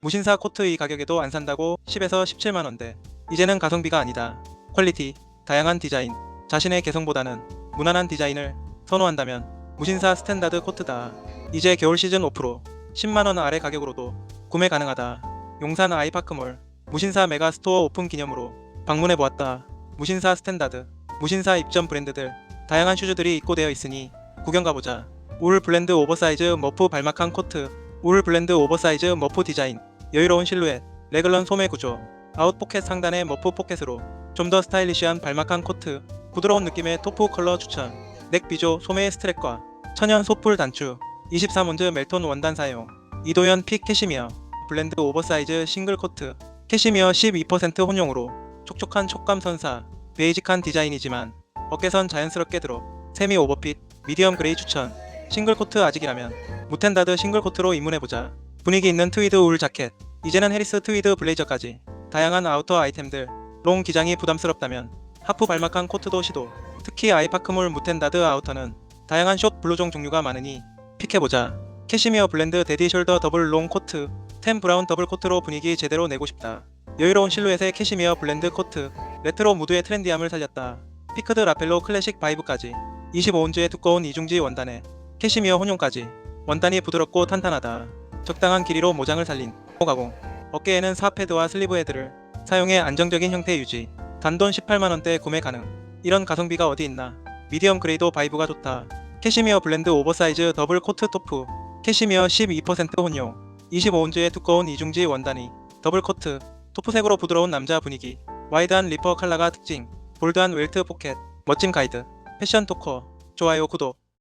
무신사 코트 이 가격에도 안 산다고 10에서 17만원대. 이제는 가성비가 아니다. 퀄리티, 다양한 디자인, 자신의 개성보다는 무난한 디자인을 선호한다면 무신사 스탠다드 코트다. 이제 겨울 시즌 오프로 10만원 아래 가격으로도 구매 가능하다. 용산 아이파크몰 무신사 메가스토어 오픈 기념으로 방문해 보았다. 무신사 스탠다드, 무신사 입점 브랜드들 다양한 슈즈들이 입고되어 있으니 구경 가보자. 울 블렌드 오버사이즈 머프 발막한 코트, 울 블렌드 오버사이즈 머프 디자인, 여유로운 실루엣, 레글런 소매 구조, 아웃 포켓 상단의 머프 포켓으로 좀 더 스타일리시한 발막한 코트, 부드러운 느낌의 토프 컬러 추천, 넥 비조 소매의 스트랩과 천연 소풀 단추, 23온즈 멜톤 원단 사용, 이도현 픽 캐시미어, 블렌드 오버사이즈 싱글 코트, 캐시미어 12% 혼용으로 촉촉한 촉감 선사, 베이직한 디자인이지만 어깨선 자연스럽게 들어 세미 오버핏, 미디엄 그레이 추천, 싱글 코트 아직이라면 무텐다드 싱글 코트로 입문해보자. 분위기 있는 트위드 울 자켓, 이제는 해리스 트위드 블레이저까지 다양한 아우터 아이템들, 롱 기장이 부담스럽다면 하프 발막한 코트도 시도. 특히 아이파크몰 무텐다드 아우터는 다양한 숏 블루종 종류가 많으니 픽해보자. 캐시미어 블렌드 데디 숄더 더블 롱 코트, 템 브라운 더블 코트로 분위기 제대로 내고 싶다. 여유로운 실루엣의 캐시미어 블렌드 코트, 레트로 무드의 트렌디함을 살렸다. 피크드 라펠로 클래식 바이브까지 25온즈의 두꺼운 이중지 원단에 캐시미어 혼용까지 원단이 부드럽고 탄탄하다. 적당한 길이로 모장을 살린 가공. 어깨에는 사패드와 슬리브 헤드를 사용해 안정적인 형태 유지. 단돈 18만원대 구매 가능. 이런 가성비가 어디 있나? 미디엄 그레이도 바이브가 좋다. 캐시미어 블렌드 오버사이즈 더블 코트 토프. 캐시미어 12% 혼용. 25온즈의 두꺼운 이중지 원단이. 더블 코트. 토프색으로 부드러운 남자 분위기. 와이드한 리퍼 컬러가 특징. 볼드한 웰트 포켓. 멋진 가이드. 패션 토커. 좋아요 구독